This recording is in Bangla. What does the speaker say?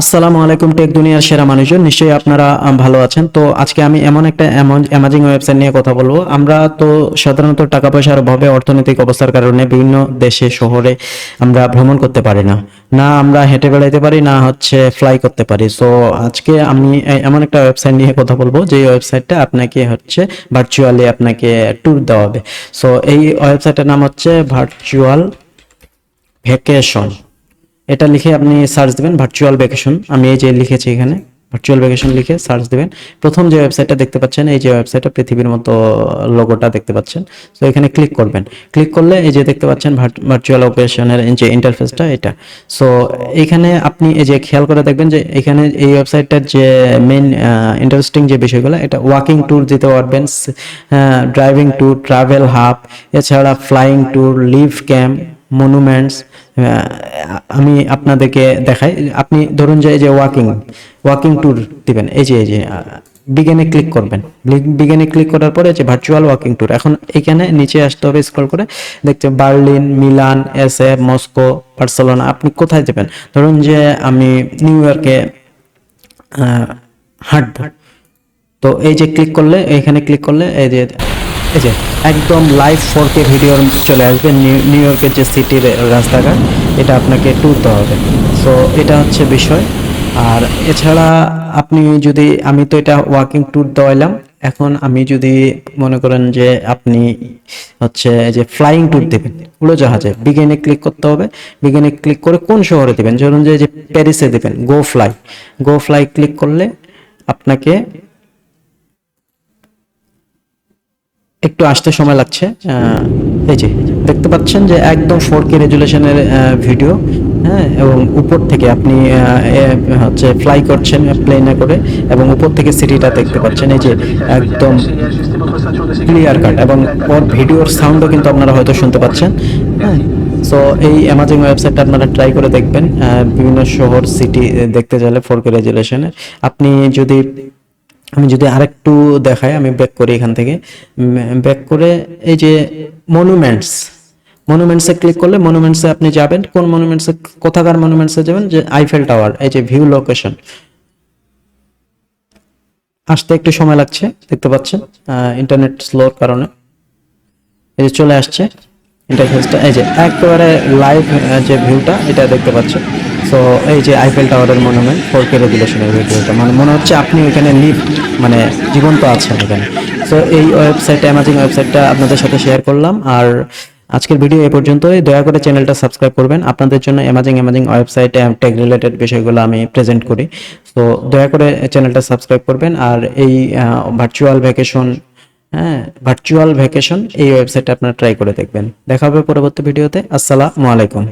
আসসালামু আলাইকুম, টেক দুনিয়ার সেরা মানুষজন। নিশ্চয়ই আপনারা ভালো আছেন। তো আজকে আমি এমন একটা অ্যামাজিং ওয়েবসাইট নিয়ে কথা বলব। আমরা তো সাধারণত টাকা পয়সার অভাবে অর্থনৈতিক অবস্থার কারণে বিভিন্ন দেশে, শহরে আমরা ভ্রমণ করতে পারি না। না আমরা হেঁটে বেড়াইতে পারি, না হচ্ছে ফ্লাই করতে পারি। সো আজকে আমি এমন একটা ওয়েবসাইট নিয়ে কথা বলব যে ওয়েবসাইটটা আপনাকে হচ্ছে ভার্চুয়ালি আপনাকে ট্যুর দেওয়া হবে। সো এই ওয়েবসাইটের নাম হচ্ছে ভার্চুয়াল ভ্যাকেশন এটা লিখে আপনি সার্চ দিবেন ভার্চুয়াল ভ্যাকেশন আমি এই যে লিখেছি এখানে ভার্চুয়াল ভ্যাকেশন লিখে সার্চ দিবেন। প্রথম যে ওয়েবসাইটটা দেখতে পাচ্ছেন, এই যে ওয়েবসাইটটা পৃথিবীর মতো লোগোটা দেখতে পাচ্ছেন। তো এখানে ক্লিক করবেন। ক্লিক করলে এই যে দেখতে পাচ্ছেন ভার্চুয়াল ভ্যাকেশনের যে ইন্টারফেসটা এটা। সো এখানে আপনি এই যে খেয়াল করে দেখবেন যে এখানে এই ওয়েবসাইটটার যে মেইন ইন্টারেস্টিং যে বিষয়গুলো, এটা ওয়াকিং ট্যুর দিতে পারবেন ড্রাইভিং ট্যুর ট্রাভেল হাব এছাড়া flying tour live camp monuments আমি আপনাদেরকে দেখাই। আপনি ধরুন যে, এই যে ওয়াকিং ওয়াকিং ট্যুর দিবেন, এই যে এই যে বিজ্ঞানে ক্লিক করবেন। বিজ্ঞানে ক্লিক করার পরে যে ভার্চুয়াল ওয়াকিং ট্যুর এখন এখানে নিচে আসতে হবে স্ক্রল করে, দেখতে বার্লিন, মিলান এস এ মস্কো, বার্সেলোনা, আপনি কোথায় যাবেন? ধরুন যে, আমি নিউ ইয়র্কে হাঁটবো। তো এই যে ক্লিক করলে, এখানে ক্লিক করলে, এই যে এই যে একদম লাইভ ফোর কে ভিডিও চলে আসবে। নিউ ইয়র্কের যে সিটির রাস্তাঘাট, এটা আপনাকে টুরতে হবে। সো এটা হচ্ছে বিষয়। আর এছাড়া আপনি যদি, আমি তো এটা ওয়াকিং ট্যুর দেওয়াইলাম। এখন আমি যদি মনে করেন যে আপনি হচ্ছে যে ফ্লাইং ট্যুর দেবেন, উড়োজাহাজে বিজ্ঞানে ক্লিক করতে হবে। বিজ্ঞানে ক্লিক করে কোন শহরে দেবেন? ধরুন যে প্যারিসে দেবেন go fly go fly click করলে আপনাকে একটু আসতে সময় লাগছে। এই যে, দেখতে পাচ্ছেন যে একদম ফোর কে রেজুলেশনের ভিডিও হ্যাঁ এবং উপর থেকে আপনি হচ্ছে ফ্লাই করছেন প্লেনে করে, এবং উপর থেকে সিটিটা দেখতে পাচ্ছেন। এই যে একদম ক্লিয়ার কাট এবং ওর ভিডিওর সাউন্ডও কিন্তু আপনারা হয়তো শুনতে পাচ্ছেন। হ্যাঁ সো এই অ্যামাজিং ওয়েবসাইটটা আপনারা ট্রাই করে দেখবেন। বিভিন্ন শহর সিটি দেখতে চাইলে ফোর কে রেজুলেশনের আপনি যদি আমি যদি আরেকটু দেখাই, আমি ব্যাক করি এখান থেকে। ব্যাক করে এই যে মনুমেন্টস মনুমেন্টসে ক্লিক করলে মনুমেন্টসে আপনি যাবেন। কোন মনুমেন্টসে কোথাকার মনুমেন্টসে যাবেন? যে আইফেল টাওয়ার এই যে ভিউ লোকেশন আসতে একটু সময় লাগছে, দেখতে পাচ্ছেন? ইন্টারনেট স্লোর কারণে। এই যে চলে আসছে। ইন্টারফেসটা এই যে, একেবারে লাইভ যে ভিউটা এটা দেখতে পাচ্ছেন। সো এই যে আইফেল টাওয়ারের মনুমেন্ট ফোর কে রেগুলেশনের ভিডিওটা মানে মনে হচ্ছে আপনি ওইখানে লিভ মানে জীবন্ত আছেন এখানে। সো এই ওয়েবসাইটটা অ্যামাজিং ওয়েবসাইটটা আপনাদের সাথে শেয়ার করলাম। আর আজকের ভিডিও এই পর্যন্তই। দয়া করে চ্যানেলটা সাবস্ক্রাইব করবেন। আপনাদের জন্য অ্যামাজিং অ্যামাজিং ওয়েবসাইটে টেক রিলেটেড বিষয়গুলো আমি প্রেজেন্ট করি। তো দয়া করে চ্যানেলটা সাবস্ক্রাইব করবেন। আর এই ভার্চুয়াল ভ্যাকেশন হ্যাঁ ভার্চুয়াল ভ্যাকেশন এই ওয়েবসাইটে আপনারা ট্রাই করে দেখবেন। দেখা হবে পরবর্তী ভিডিওতে আসসালামু আলাইকুম।